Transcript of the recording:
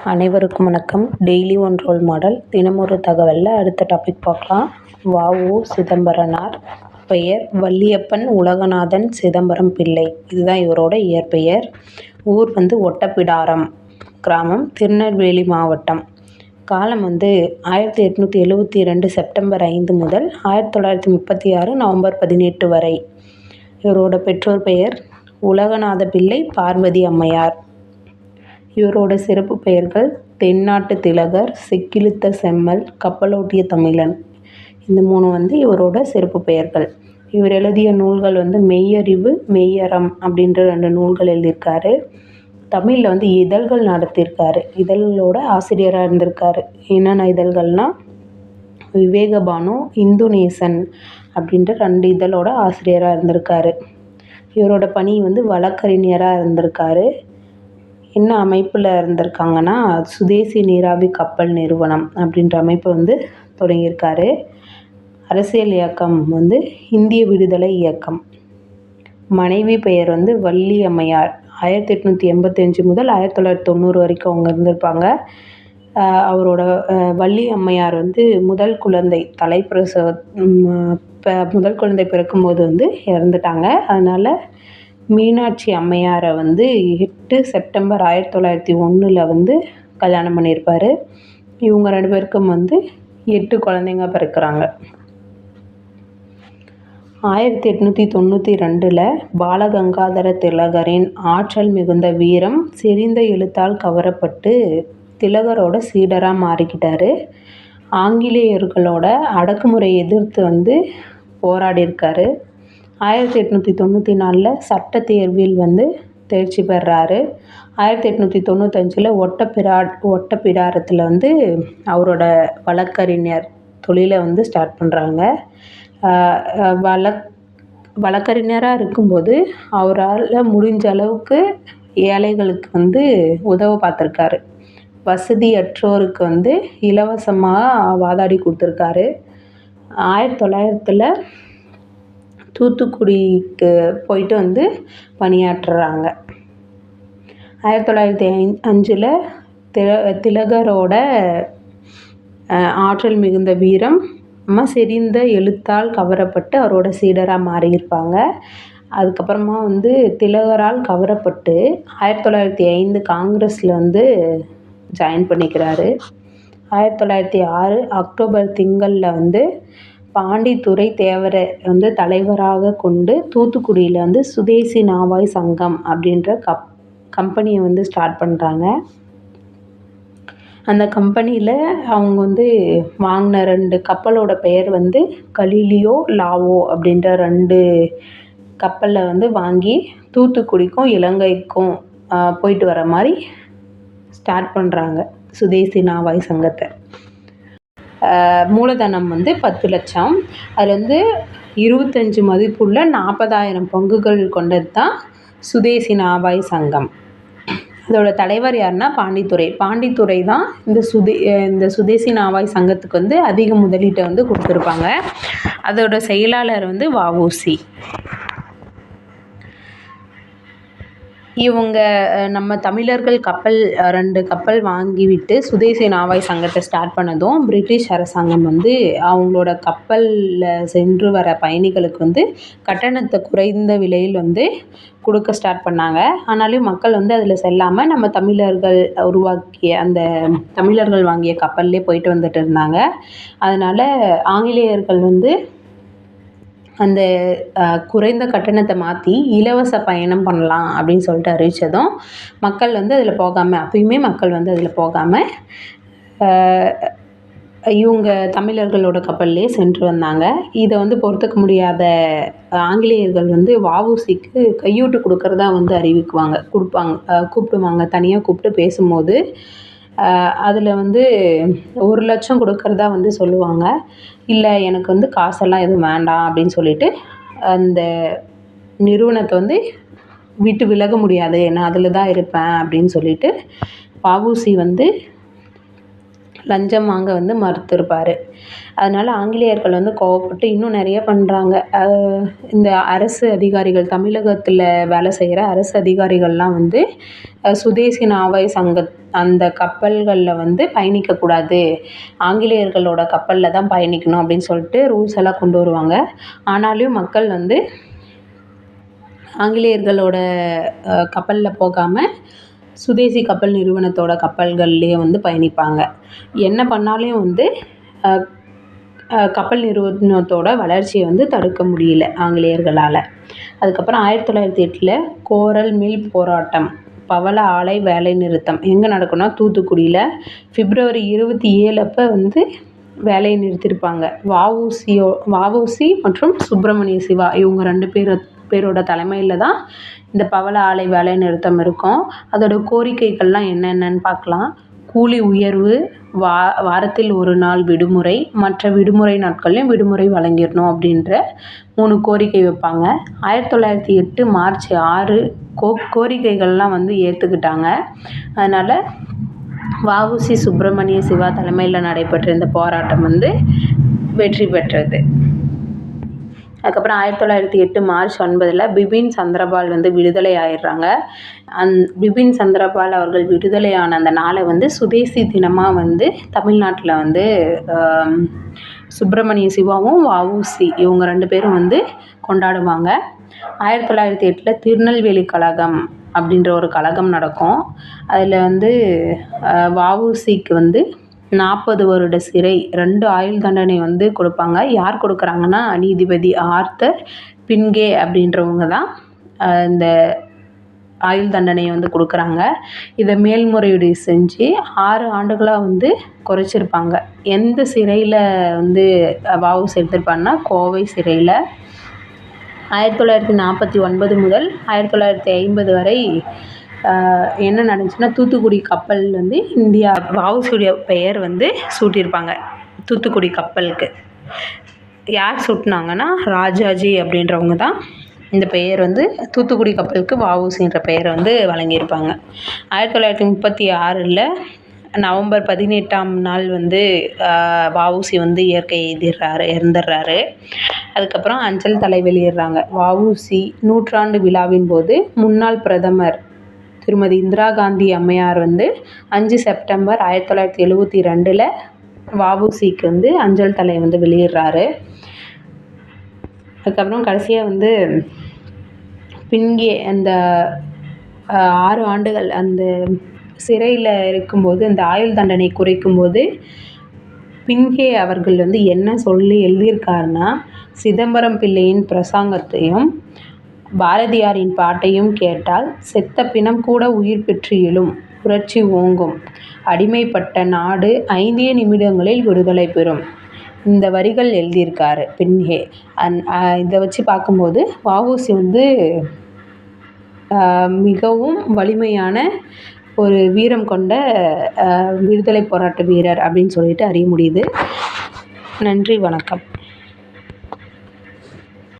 அனைவருக்கும் வணக்கம். Daily one role model. தினமொரு தகவலில் அடுத்த டாபிக் பார்க்கலாம். வாவு சிதம்பரனார். பெயர் வள்ளியப்பன் உலகநாதன் சிதம்பரம் பிள்ளை. இதுதான் இவரோட இயற்பெயர். ஊர் வந்து ஒட்டப்பிடாரம் கிராமம் திருநெல்வேலி மாவட்டம். காலம் வந்து ஆயிரத்தி எட்நூற்றி எழுபத்தி ரெண்டு செப்டம்பர் ஐந்து முதல் ஆயிரத்தி தொள்ளாயிரத்தி முப்பத்தி ஆறு நவம்பர் பதினெட்டு வரை. இவரோட பெற்றோர் பெயர் உலகநாத பிள்ளை பார்வதி அம்மையார். இவரோட சிறப்பு பெயர்கள் தென்னாட்டு திலகர் செக்கிழுத்த செம்மல் கப்பலோட்டிய தமிழன். இந்த மூணு வந்து இவரோட சிறப்பு பெயர்கள். இவர் எழுதிய நூல்கள் வந்து மெய்யறிவு மெய்யறம் அப்படின்ற ரெண்டு நூல்கள் எழுதியிருக்காரு. தமிழில் வந்து இதழ்கள் நடத்தியிருக்காரு. இதழ்களோட ஆசிரியராக இருந்திருக்காரு. என்னென்ன இதழ்கள்னால் விவேகபானு இந்துநேசன் அப்படின்ற ரெண்டு இதழோட ஆசிரியராக இருந்திருக்காரு. இவரோட பணி வந்து வழக்கறிஞராக இருந்திருக்காரு. என்ன அமைப்பில் இருந்திருக்காங்கன்னா சுதேசி நீராவி கப்பல் நிறுவனம் அப்படின்ற அமைப்பு வந்து தொடங்கியிருக்காரு. அரசியல் இயக்கம் வந்து இந்திய விடுதலை இயக்கம். மனைவி பெயர் வந்து வள்ளி அம்மையார். ஆயிரத்தி எட்நூற்றி எண்பத்தஞ்சு முதல் ஆயிரத்தி தொள்ளாயிரத்தி தொண்ணூறு வரைக்கும் அவங்க இருந்திருப்பாங்க. அவரோட வள்ளி அம்மையார் வந்து முதல் குழந்தை தலைப்பிரசவ முதல் குழந்தை பிறக்கும்போது வந்து இறந்துட்டாங்க. அதனால் மீனாட்சி அம்மையாரை வந்து எட்டு செப்டம்பர் ஆயிரத்தி தொள்ளாயிரத்தி ஒன்றில் வந்து கல்யாணம் பண்ணியிருப்பார். இவங்க ரெண்டு பேருக்கும் வந்து எட்டு குழந்தைங்க பிறக்கிறாங்க. ஆயிரத்தி எட்நூற்றி தொண்ணூற்றி ரெண்டில் பாலகங்காதர திலகரின் ஆற்றல் மிகுந்த வீரம் செறிந்த எழுத்தால் கவரப்பட்டு திலகரோட சீடராக மாறிக்கிட்டார். ஆங்கிலேயர்களோட அடக்குமுறை எதிர்த்து வந்து போராடியிருக்காரு. ஆயிரத்தி எட்நூற்றி தொண்ணூற்றி நாலில் சட்ட தேர்வில் வந்து தேர்ச்சி பெறாரு. ஆயிரத்தி எட்நூற்றி தொண்ணூத்தஞ்சில் ஒட்டப்பிரா ஒட்டப்பிடாரத்தில் வந்து அவரோட வழக்கறிஞர் தொழிலை வந்து ஸ்டார்ட் பண்ணுறாங்க வழக் வழக்கறிஞராக இருக்கும்போது அவரால் முடிஞ்ச அளவுக்கு ஏழைகளுக்கு வந்து உதவ பார்த்துருக்காரு. வசதியற்றோருக்கு வந்து இலவசமாக வாதாடி கொடுத்துருக்காரு. ஆயிரத்தி தொள்ளாயிரத்தில் தூத்துக்குடிக்கு போயிட்டு வந்து பணியாற்றுறாங்க. ஆயிரத்தி தொள்ளாயிரத்தி ஐ அஞ்சில் தில திலகரோட ஆற்றல் மிகுந்த வீரம் செறிந்த எழுத்தால் கவரப்பட்டு அவரோட சீடராக மாறியிருப்பாங்க. அதுக்கப்புறமா வந்து திலகரால் கவரப்பட்டு ஆயிரத்தி தொள்ளாயிரத்தி ஐந்து காங்கிரஸில் வந்து ஜாயின் பண்ணிக்கிறாரு. ஆயிரத்தி தொள்ளாயிரத்தி ஆறு அக்டோபர் திங்களில் வந்து பாண்டித்துரை தேவரை வந்து தலைவராக கொண்டு தூத்துக்குடியில் வந்து சுதேசி நாவாய் சங்கம் அப்படின்ற கப் கம்பெனியை வந்து ஸ்டார்ட் பண்ணுறாங்க அந்த கம்பெனியில் அவங்க வந்து வாங்கின ரெண்டு கப்பலோட பெயர் வந்து கலீலியோ லாவோ அப்படின்ற ரெண்டு கப்பலில் வந்து வாங்கி தூத்துக்குடிக்கும் இலங்கைக்கும் போயிட்டு வர மாதிரி ஸ்டார்ட் பண்ணுறாங்க சுதேசி நாவாய் சங்கத்தை. மூலதனம் வந்து பத்து லட்சம். அதில் வந்து இருபத்தஞ்சி மதிப்புள்ள நாற்பதாயிரம் பங்குகள் கொண்டது தான் சுதேசி நாவாய் சங்கம். அதோட தலைவர் யாருன்னா பாண்டித்துறை. பாண்டித்துறை தான் இந்த சுதே இந்த சுதேசி நாவாய் சங்கத்துக்கு வந்து அதிக முதலீட்டை வந்து கொடுத்துருப்பாங்க. அதோட செயலாளர் வந்து வஉசி இவங்க நம்ம தமிழர்கள் கப்பல் ரெண்டு கப்பல் வாங்கிவிட்டு சுதேசி நாவாய் சங்கத்தை ஸ்டார்ட் பண்ணதும் பிரிட்டிஷ் அரசாங்கம் வந்து அவங்களோட கப்பலில் சென்று வர பயணிகளுக்கு வந்து கட்டணத்தை குறைந்த விலையில் வந்து கொடுக்க ஸ்டார்ட் பண்ணாங்க. ஆனாலும் மக்கள் வந்து அதில் செல்லாமல் நம்ம தமிழர்கள் உருவாக்கிய அந்த தமிழர்கள் வாங்கிய கப்பல்லே போயிட்டு வந்துட்டு இருந்தாங்க. அதனால் ஆங்கிலேயர்கள் வந்து அந்த குறைந்த கட்டணத்தை மாற்றி இலவச பயணம் பண்ணலாம் அப்படின்னு சொல்லிட்டு அறிவித்ததும் மக்கள் வந்து அதில் போகாமல் அப்பயுமே மக்கள் வந்து அதில் போகாமல் இவங்க தமிழர்களோட கப்பல்லே சென்று வந்தாங்க. இதை வந்து பொறுத்துக்க முடியாத ஆங்கிலேயர்கள் வந்து வஉசிக்கு கையூட்டு கொடுக்கறதா வந்து அறிவிக்குவாங்க கொடுப்பாங்க கூப்பிடுவாங்க தனியாக கூப்பிட்டு பேசும்போது. அதில் வந்து ஒரு லட்சம் கொடுக்கறதா வந்து சொல்லுவாங்க. இல்லை எனக்கு வந்து காசெல்லாம் எதுவும் வேண்டாம் அப்படின்னு சொல்லிட்டு அந்த நிறுவனத்தை வந்து விட்டு விலக முடியாது. நான் அதில் தான் இருப்பேன் அப்படின்னு சொல்லிட்டு வஉசி வந்து லஞ்சம் வாங்க வந்து மறுத்திருப்பார். அதனால் ஆங்கிலேயர்கள் வந்து கோவப்பட்டு இன்னும் நிறைய பண்ணுறாங்க இந்த அரசு அதிகாரிகள் தமிழகத்தில் வேலை செய்கிற அரசு அதிகாரிகள்லாம் வந்து சுதேசி நாவாய் சங்க அந்த கப்பல்களில் வந்து பயணிக்கக்கூடாது ஆங்கிலேயர்களோட கப்பலில் தான் பயணிக்கணும் அப்படின்னு சொல்லிட்டு ரூல்ஸ் எல்லாம் கொண்டு வருவாங்க. ஆனாலும் மக்கள் வந்து ஆங்கிலேயர்களோட கப்பலில் போகாமல் சுதேசி கப்பல் நிறுவனத்தோட கப்பல்கள்லேயே வந்து பயணிப்பாங்க. என்ன பண்ணாலும் வந்து கப்பல் நிறுவனத்தோட வளர்ச்சியை வந்து தடுக்க முடியல ஆங்கிலேயர்களால். அதுக்கப்புறம் ஆயிரத்தி தொள்ளாயிரத்தி எட்டில் கோரல் மில் போராட்டம் பவள ஆலை வேலை நிறுத்தம். எங்கே நடக்கும்னா தூத்துக்குடியில் பிப்ரவரி இருபத்தி ஏழு அப்போ வந்து வேலையை நிறுத்தியிருப்பாங்க வஉசியோ வஉசி மற்றும் சுப்பிரமணிய சிவா இவங்க ரெண்டு பேர் பேரோட தலைமையில் தான் இந்த பவள ஆலை வேலை நிறுத்தம் இருக்கும். அதோட கோரிக்கைகள்லாம் என்னென்னன்னு பார்க்கலாம். கூலி உயர்வு வா வாரத்தில் ஒரு நாள் விடுமுறை மற்ற விடுமுறை நாட்கள்லையும் விடுமுறை வழங்கிடணும் அப்படின்ற மூணு கோரிக்கை வைப்பாங்க. ஆயிரத்தி தொள்ளாயிரத்தி எட்டு மார்ச் ஆறு கோ கோரிக்கைகள்லாம் வந்து ஏற்றுக்கிட்டாங்க அதனால் வஉசி சுப்பிரமணிய சிவா தலைமையில் நடைபெற்ற இந்த போராட்டம் வந்து வெற்றி பெற்றது. அதுக்கப்புறம் ஆயிரத்தி தொள்ளாயிரத்தி எட்டு மார்ச் ஒன்பதில் பிபின் சந்திரபால் வந்து விடுதலை ஆயிடுறாங்க. அந் பிபின் சந்திரபால் அவர்கள் விடுதலையான அந்த நாளை வந்து சுதேசி தினமாக வந்து தமிழ்நாட்டில் வந்து சுப்பிரமணிய சிவாவும் வஉசி இவங்க ரெண்டு பேரும் வந்து கொண்டாடுவாங்க. ஆயிரத்தி தொள்ளாயிரத்தி எட்டில் திருநெல்வேலி கழகம் அப்படின்ற ஒரு கழகம் நடக்கும். அதில் வந்து வஉசிக்கு வந்து நாற்பது வருட சிறை ரெண்டு ஆயுள் தண்டனை வந்து கொடுப்பாங்க. யார் கொடுக்குறாங்கன்னா நீதிபதி ஆர்த்தர் பின்கே அப்படின்றவங்க தான் இந்த ஆயுள் தண்டனையை வந்து கொடுக்குறாங்க. இதை மேல்முறையீடு செஞ்சு ஆறு ஆண்டுகளாக வந்து குறைச்சிருப்பாங்க. எந்த சிறையில் வந்து வாவு சேர்த்துருப்பாங்கன்னா கோவை சிறையில். ஆயிரத்தி தொள்ளாயிரத்தி நாற்பத்தி ஒன்பது முதல் ஆயிரத்தி தொள்ளாயிரத்தி ஐம்பது வரை என்ன நடந்துச்சுன்னா தூத்துக்குடி கப்பல் வந்து இந்தியா வஉசியுடைய பெயர் வந்து சூட்டியிருப்பாங்க தூத்துக்குடி கப்பலுக்கு. யார் சூட்டினாங்கன்னா ராஜாஜி அப்படின்றவங்க தான் இந்த பெயர் வந்து தூத்துக்குடி கப்பலுக்கு வாவுசின்ற பெயரை வந்து வழங்கியிருப்பாங்க. ஆயிரத்தி தொள்ளாயிரத்தி முப்பத்தி ஆறில் நவம்பர் பதினெட்டாம் நாள் வந்து வாவுசி வந்து இயற்கை எழுதிடுறாரு இறந்துடுறாரு அதுக்கப்புறம் அஞ்சல் தலை வெளியிடுறாங்க வாவுசி நூற்றாண்டு விழாவின் போது முன்னாள் பிரதமர் திருமதி இந்திரா காந்தி அம்மையார் வந்து அஞ்சு செப்டம்பர் ஆயிரத்தி தொள்ளாயிரத்தி எழுபத்தி ரெண்டில் வஉசிக்கு வந்து அஞ்சல் தலை வந்து வெளியிடுறாரு. அதுக்கப்புறம் கடைசியாக வந்து பின்கே அந்த ஆறு ஆண்டுகள் அந்த சிறையில் இருக்கும்போது அந்த ஆயுள் தண்டனை குறைக்கும்போது பின்கே அவர்கள் வந்து என்ன சொல்லி எழுதியிருக்காருன்னா சிதம்பரம் பிள்ளையின் பிரசாங்கத்தையும் பாரதியாரின் பாட்டையும் கேட்டால் செத்த பிணம் கூட உயிர் பெற்று எழும் புரட்சி ஓங்கும். அடிமைப்பட்ட நாடு ஐந்தே நிமிடங்களில் விடுதலை பெறும். இந்த வரிகள் எழுதியிருக்காரு. பின்ஹே அந் இதை வச்சு பார்க்கும்போது வஉசி வந்து மிகவும் வலிமையான ஒரு வீரம் கொண்ட விடுதலை போராட்ட வீரர் அப்படின்னு சொல்லிட்டு அறிய முடியுது. நன்றி வணக்கம்.